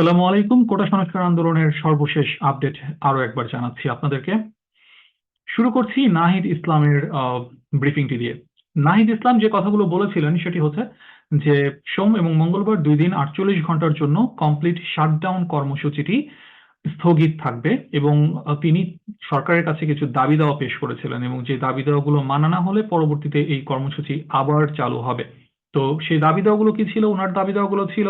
সালামু আলাইকুম। কোটা সংস্কার আন্দোলনের সর্বশেষ আপডেট আরও একবার জানাচ্ছি আপনাদেরকে। শুরু করছি নাহিদ ইসলামের ব্রিফিংটি দিয়ে। নাহিদ ইসলাম যে কথাগুলো বলেছিলেন সেটি হচ্ছে যে, সোম এবং মঙ্গলবার দুই দিন আটচল্লিশ ঘণ্টার জন্য কমপ্লিট শাটডাউন কর্মসূচিটি স্থগিত থাকবে এবং তিনি সরকারের কাছে কিছু দাবি দাওয়া পেশ করেছিলেন এবং যে দাবি দাওয়াগুলো মানা না হলে পরবর্তীতে এই কর্মসূচি আবার চালু হবে। তো সেই দাবি দাওয়াগুলো কি ছিল? ওনার দাবি দাওয়াগুলো ছিল,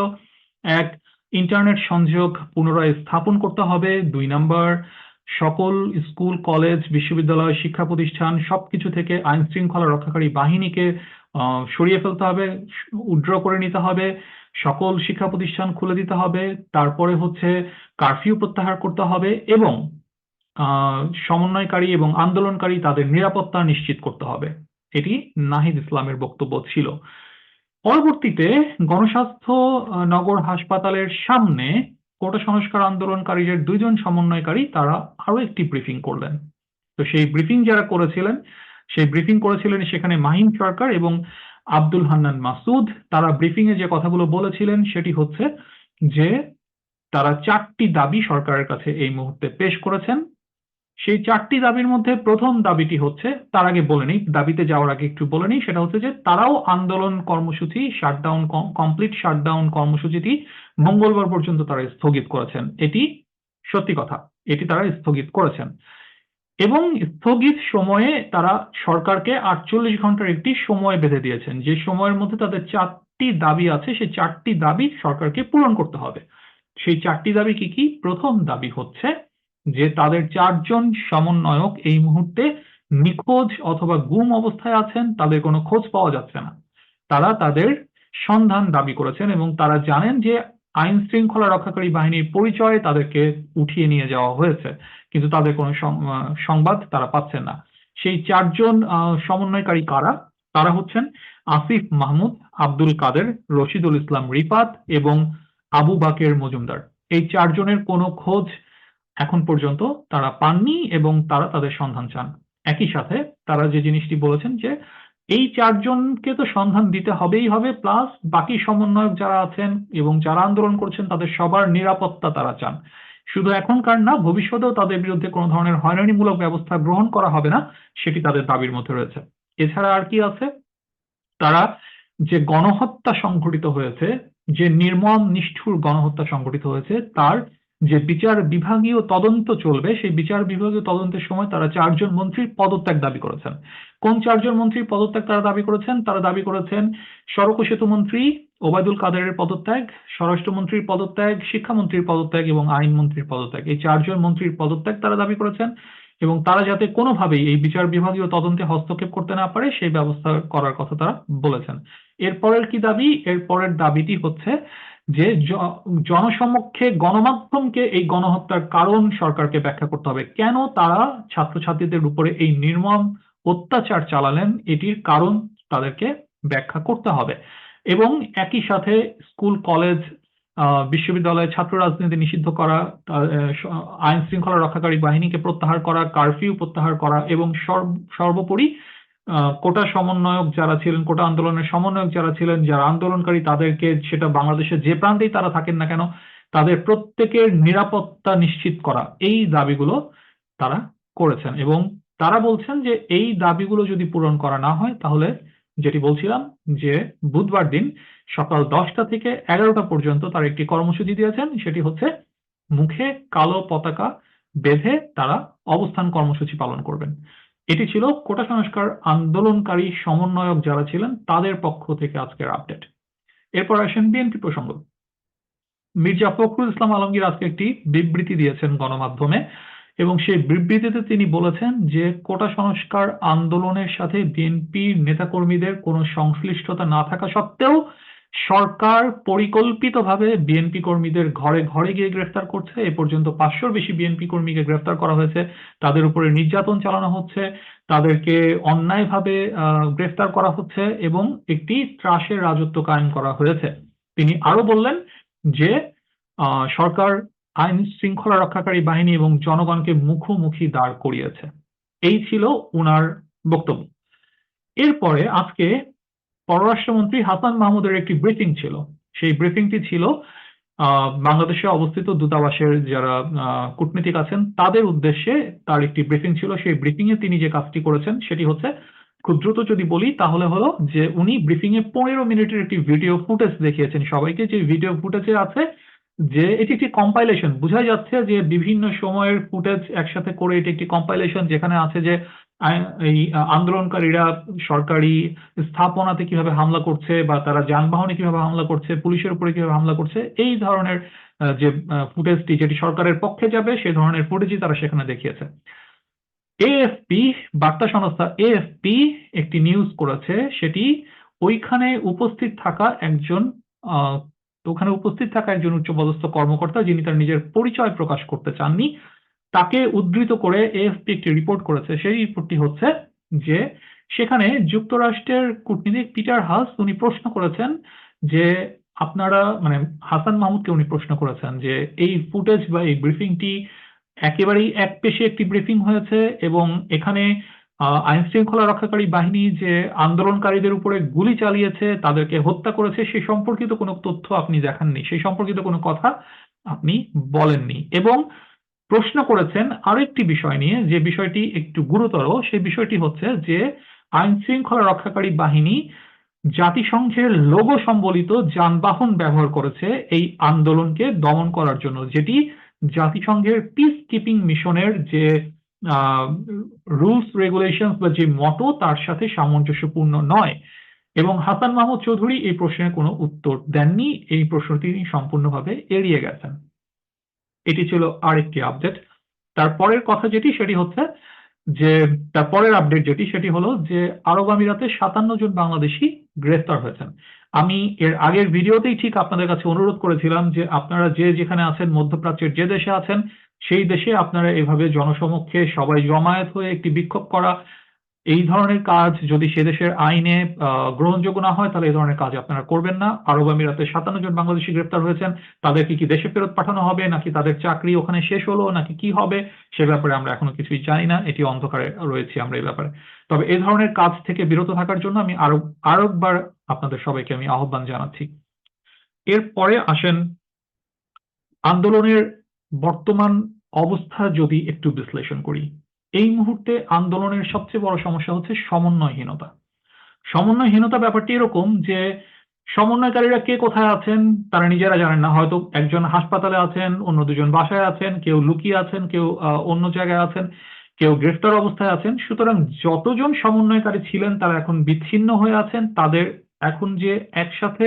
এক ইন্টারনেট সংযোগ পুনরায় স্থাপন করতে হবে, দুই নাম্বার, সকল স্কুল, কলেজ, বিশ্ববিদ্যালয়, শিক্ষা প্রতিষ্ঠান, সবকিছু থেকে আইন শৃঙ্খলা রক্ষাকারী বাহিনীকে সরিয়ে ফেলতে হবে উড্র করে নিতে হবে, সকল শিক্ষা প্রতিষ্ঠান খুলে দিতে হবে, তারপরে হচ্ছে কারফিউ প্রত্যাহার করতে হবে এবং সমন্বয়কারী এবং আন্দোলনকারী তাদের নিরাপত্তা নিশ্চিত করতে হবে। এটি নাহিদ ইসলামের বক্তব্য ছিল। পরবর্তীতে গণস্বাস্থ্য নগর হাসপাতালের সামনে কোটা সংস্কার আন্দোলনকারীদের দুইজন সমন্বয়কারী তারা আরও একটি ব্রিফিং করলেন। তো সেই ব্রিফিং যারা করেছিলেন, সেই ব্রিফিং করেছিলেন সেখানে মাহিম সরকার এবং আব্দুল হান্নান মাসুদ। তারা ব্রিফিং এ যে কথাগুলো বলেছিলেন সেটি হচ্ছে যে তারা চারটি দাবি সরকারের কাছে এই মুহূর্তে পেশ করেছেন। সেই চারটি দাবির মধ্যে প্রথম দাবিটি হচ্ছে, তার আগে বলে নিই, দাবিতে যাওয়ার আগে একটু বলে নিই, সেটা হচ্ছে যে তারাও আন্দোলন কর্মসূচি শাটডাউন কমপ্লিট শাটডাউন কর্মসূচিটি মঙ্গলবার পর্যন্ত তারা স্থগিত করেছেন। এটি সত্যি কথা, এটি তারা স্থগিত করেছেন। এবং স্থগিত সময়ে তারা সরকারকে আটচল্লিশ ঘণ্টার একটি সময় বেঁধে দিয়েছেন। যে সময়ের মধ্যে তাদের চারটি দাবি আছে, সেই চারটি দাবি সরকারকে পূরণ করতে হবে। সেই চারটি দাবি কি কি? প্রথম দাবি হচ্ছে যে তাদের চারজন সমন্বয়ক এই মুহূর্তে নিখোঁজ অথবা গুম অবস্থায় আছেন, তাদের কোনো খোঁজ পাওয়া যাচ্ছে না। তারা তাদের সন্ধান দাবি করেছেন এবং তারা জানেন যে আইন শৃঙ্খলা রক্ষাকারী বাহিনীর পরিচয়ে তাদেরকে উঠিয়ে নিয়ে যাওয়া হয়েছে, কিন্তু তাদের কোনো সংবাদ তারা পাচ্ছেন না। সেই চারজন সমন্বয়কারী কারা? তারা হচ্ছেন আসিফ মাহমুদ, আব্দুল কাদের, রশিদুল ইসলাম রিপাত এবং আবু বাকের মজুমদার। এই চারজনের কোনো খোঁজ এখন পর্যন্ত তারা পাননি এবং তারা তাদের সন্ধান চান। একই সাথে তারা যে জিনিসটি বলেছেন যে এই চারজনকে তো সন্ধান দিতে হবেই হবে, প্লাস বাকি সমন্বয়ক যারা আছেন এবং যারা আন্দোলন করছেন তাদের সবার নিরাপত্তা তারা চান। শুধু এখনকার না, ভবিষ্যতেও তাদের বিরুদ্ধে কোনো ধরনের হয়রানিমূলক ব্যবস্থা গ্রহণ করা হবে না, সেটি তাদের দাবির মধ্যে রয়েছে। এছাড়া আর কি আছে? তারা যে গণহত্যা সংঘটিত হয়েছে, যে নির্মম নিষ্ঠুর গণহত্যা সংঘটিত হয়েছে, তার যে বিচার বিভাগীয় তদন্ত চলবে, সেই বিচার বিভাগীয় তদন্তের সময় তারা চারজন মন্ত্রীর পদত্যাগ দাবি করেছেন। কোন চারজন মন্ত্রীর পদত্যাগ তারা দাবি করেছেন? তারা দাবি করেছেন সড়ক সেতু মন্ত্রী ওবায়দুল কাদেরের পদত্যাগ, স্বরাষ্ট্রমন্ত্রীর পদত্যাগ, শিক্ষামন্ত্রীর পদত্যাগ এবং আইন মন্ত্রীর পদত্যাগ। এই চারজন মন্ত্রীর পদত্যাগ তারা দাবি করেছেন এবং তারা যাতে কোনোভাবেই এই বিচার বিভাগীয় তদন্তে হস্তক্ষেপ করতে না পারে, সেই ব্যবস্থা করার কথা তারা বলেছেন। এরপরের কি দাবি? এরপরের দাবিটি হচ্ছে যে জনসমক্ষে গণমাধ্যমকে এই গণহত্যার কারণ সরকারকে ব্যাখ্যা করতে হবে। কেন তারা ছাত্রছাত্রীদের উপরে এই নির্মম অত্যাচার চালালেন? এটির কারণ তাদেরকে ব্যাখ্যা করতে হবে। এবং একই সাথে স্কুল, কলেজ বিশ্ববিদ্যালয়ে ছাত্র রাজনীতি নিষিদ্ধ করা আইন শৃঙ্খলা রক্ষাকারী বাহিনীকে প্রত্যাহার করা, কারফিউ প্রত্যাহার করা এবং সর্বোপরি কোটা সমন্বয়ক যারা ছিলেন, কোটা আন্দোলনের সমন্বয়ক যারা ছিলেন, যারা আন্দোলনকারী, তাদেরকে সেটা বাংলাদেশের যে প্রান্তেই তারা থাকেন না কেন, তাদের প্রত্যেকের নিরাপত্তা নিশ্চিত করা, এই দাবিগুলো তারা করেছেন। এবং তারা বলছেন যে এই দাবিগুলো যদি পূরণ করা না হয়, তাহলে যেটি বলছিলাম যে বুধবার দিন সকাল দশটা থেকে এগারোটা পর্যন্ত তার একটি কর্মসূচি দিয়েছেন, সেটি হচ্ছে মুখে কালো পতাকা বেঁধে তারা অবস্থান কর্মসূচি পালন করবেন। এটি ছিল কোটা সংস্কার আন্দোলনকারী সমন্বয়ক যারা ছিলেন, তাদের পক্ষ থেকে আজকের আপডেট। এরপর আসেন বিএনপি প্রসঙ্গ। মির্জা ফখরুল ইসলাম আলমগীর আজকে একটি বিবৃতি দিয়েছেন গণমাধ্যমে, এবং সেই বিবৃতিতে তিনি বলেছেন যে, কোটা সংস্কার আন্দোলনের সাথে বিএনপির নেতাকর্মীদের কোনো সংশ্লিষ্টতা না থাকা সত্ত্বেও সরকার পরিকল্পিতভাবে বিএনপি কর্মীদের ঘরে ঘরে গিয়ে গ্রেফতার করছে। এ পর্যন্ত পাঁচশোর বেশি বিএনপি কর্মীকে গ্রেফতার করা হয়েছে। তাদের উপরে নির্যাতন চালানো হচ্ছে। তাদেরকে অন্যায়ভাবে গ্রেফতার করা হচ্ছে এবং একটি ত্রাসের রাজত্ব কায়েম করা হয়েছে। তিনি আরও বললেন যে সরকার আইন শৃঙ্খলা রক্ষাকারী বাহিনী এবং জনগণকে মুখোমুখি দাঁড় করিয়েছে। এই ছিল উনার বক্তব্য। এরপরে আজকে পররাষ্ট্রমন্ত্রী হাসান মাহমুদের একটি ব্রিফিং ছিল। সেই ব্রিফিংটি ছিল বাংলাদেশে অবস্থিত দূতাবাসের যারা কূটনীতিক আছেন, তাদের উদ্দেশ্যে তার একটি ব্রিফিং ছিল। সেই ব্রিফিং এ তিনি যে কাজটি করেছেন, সেটি হচ্ছে খুব দ্রুত যদি বলি, তাহলে হলো যে উনি ব্রিফিং এ পনেরো মিনিটের একটি ভিডিও ফুটেজ দেখিয়েছেন সবাইকে। যে ভিডিও ফুটেজে আছে যে এটি একটি কম্পাইলেশন বোঝা যাচ্ছে যে বিভিন্ন সময়ের ফুটেজ একসাথে করে এটি একটি কম্পাইলেশন যেখানে আছে যে এই আন্দোলনকারীরা সরকারি স্থাপনাতে কীভাবে হামলা করছে বা তারা যানবাহনে কীভাবে হামলা করছে, পুলিশের উপরে কীভাবে হামলা করছে, এই ধরনের যে ফুটেজটি যেটি সরকারের পক্ষে যাবে সেই ধরনের ফুটেজই তারা সেখানে দেখিয়েছে। এএফপি, বার্তা সংস্থা এএফপি একটি নিউজ করেছে, সেটি ওইখানে উপস্থিত থাকা একজন ওখানে উপস্থিত থাকা একজন উচ্চপদস্থ কর্মকর্তা, যিনি তার নিজের পরিচয় প্রকাশ করতে চাননি তাকে উদ্ধৃত করে এএফপি একটি রিপোর্ট করেছে। সেই রিপোর্টটি হচ্ছে যে সেখানে যুক্তরাষ্ট্রের কূটনীতিক পিটার হাস উনি প্রশ্ন করেছেন যে আপনারা মানে হাসান মাহমুদকে উনি প্রশ্ন করেছেন যে এই ফুটেজ বা এই ব্রিফিংটি একেবারেই এক পেশে একটি ব্রিফিং হয়েছে এবং এখানে আইন শৃঙ্খলা রক্ষাকারী বাহিনী যে আন্দোলনকারীদের উপরে গুলি চালিয়েছে, তাদেরকে হত্যা করেছে, সে সম্পর্কিত কোনো তথ্য আপনি দেখাননি। সেই সম্পর্কিত কোনো কথা আপনি বলেননি। এবং প্রশ্ন করেছেন আরেকটি বিষয় নিয়ে, যে বিষয়টি একটু গুরুতর, সেই বিষয়টি হচ্ছে যে আইন শৃঙ্খলা রক্ষাকারী বাহিনী জাতিসংঘের লোগো সম্বলিত যানবাহন ব্যবহার করেছে এই আন্দোলনকে দমন করার জন্য, যেটি জাতিসংঘের পিস কিপিং মিশনের যে রুলস রেগুলেশন বা যে মতো তার সাথে সামঞ্জস্যপূর্ণ নয়। এবং হাসান মাহমুদ চৌধুরী এই প্রশ্নের কোনো উত্তর দেননি, এই প্রশ্নটি সম্পূর্ণভাবে এড়িয়ে গেছেন। এটি ছিল আরেকটি আপডেট তারপরের কথা যেটি, সেটি হচ্ছে যে তারপরের আপডেট যেটি, সেটি হলো যে, আরব আমিরাতে সাতান্ন জন বাংলাদেশি গ্রেফতার হয়েছেন। আমি এর আগের ভিডিওতেই ঠিক আপনাদের কাছে অনুরোধ করেছিলাম যে, আপনারা যে যেখানে আছেন, মধ্যপ্রাচ্যের যে দেশে আছেন, সেই দেশে আপনারা এভাবে জনসমক্ষে সবাই জমায়েত হয়ে একটি বিক্ষোভ করা এই ধরনের কাজ যদি সে দেশের আইনে গ্রহণযোগ্য না হয়, তাহলে এই ধরনের কাজ আপনারা করবেন না। আরব আমিরাতে সাতান্ন জন বাংলাদেশি গ্রেপ্তার হয়েছেন। তাদেরকে কি দেশে ফেরত পাঠানো হবে, নাকি তাদের চাকরি ওখানে শেষ হলো, নাকি কি হবে, সে ব্যাপারে আমরা এখনও কিছুই জানি না। এটি অন্ধকারে রয়েছি আমরা এই ব্যাপারে। তবে এই ধরনের কাজ থেকে বিরত থাকার জন্য আমি আরও আরও একবার আপনাদের সবাইকে আমি আহ্বান জানাচ্ছি। এরপরে আসেন, আন্দোলনের বর্তমান অবস্থা যদি একটু বিশ্লেষণ করি। এই মুহূর্তে আন্দোলনের সবচেয়ে বড় সমস্যা হচ্ছে সমন্বয়হীনতা। সমন্বয়হীনতা ব্যাপারটি এরকম যে, সমন্বয়কারীরা কে কোথায় আছেন তারা নিজেরা জানেন না। হয়তো একজন হাসপাতালে আছেন, অন্য দুজন বাসায় আছেন, কেউ লুকিয়ে আছেন, কেউ অন্য জায়গায় আছেন, কেউ গ্রেফতার অবস্থায় আছেন। সুতরাং যতজন সমন্বয়কারী ছিলেন তারা এখন বিচ্ছিন্ন হয়ে আছেন। তাদের এখন যে একসাথে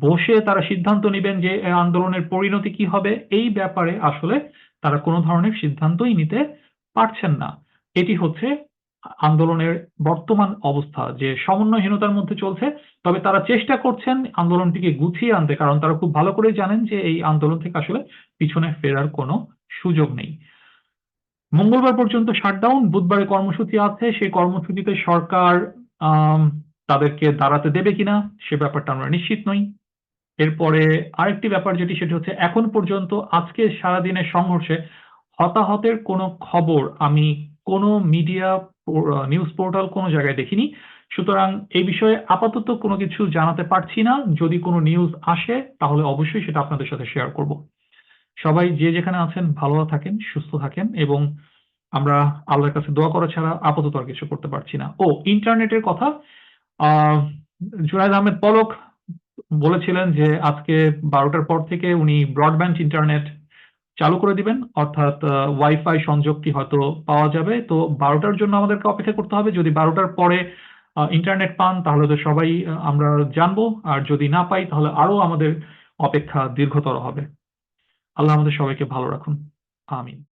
বসে তারা সিদ্ধান্ত নেবেন যে আন্দোলনের পরিণতি কি হবে, এই ব্যাপারে আসলে তারা কোনো ধরনের সিদ্ধান্তই নিতে পারছেন না। এটি হচ্ছে আন্দোলনের বর্তমান অবস্থা, যে সমন্বয়হীনতার মধ্যে চলছে। তবে তারা চেষ্টা করছেন আন্দোলনটিকে গুছিয়ে আনতে, কারণ তারা খুব ভালো করে জানেন যে এই আন্দোলন থেকে আসলে পিছনে ফেরার কোনো সুযোগ নেই। মঙ্গলবার পর্যন্ত শাটডাউন, বুধবারে কর্মসূচি আছে, সেই কর্মসূচিতে সরকার তাদেরকে দাঁড়াতে দেবে কিনা, সে ব্যাপারটা আমরা নিশ্চিত নই। এরপরে আরেকটি ব্যাপার যেটি, সেটি হচ্ছে এখন পর্যন্ত আজকে সারাদিনের সংঘর্ষে হতাহতের কোনো খবর আমি কোনো মিডিয়া নিউজ পোর্টাল কোনো জায়গায় দেখিনি। সুতরাং এই বিষয়ে আপাতত কোনো কিছু জানাতে পারছি না। যদি কোনো নিউজ আসে, তাহলে অবশ্যই সেটা আপনাদের সাথে শেয়ার করব। সবাই যে যেখানে আছেন, ভালো থাকেন, সুস্থ থাকেন এবং আমরা আল্লাহর কাছে দোয়া করা ছাড়া আপাতত আর কিছু করতে পারছি না। ও, ইন্টারনেটের কথা। জুনায়দ আহমেদ পলক বলেছিলেন যে আজকে বারোটার পর থেকে উনি ব্রডব্যান্ড ইন্টারনেট চালু করে দিবেন, অর্থাৎ ওয়াইফাই সংযোগটি হয়তো পাওয়া যাবে। তো বারোটার জন্য আমাদেরকে অপেক্ষা করতে হবে। যদি বারোটার পরে ইন্টারনেট পান, তাহলে তো সবাই আমরা জানব। আর যদি না পাই, তাহলে আরও আমাদের অপেক্ষা দীর্ঘতর হবে। আল্লাহ আমাদের সবাইকে ভালো রাখুন। আমিন।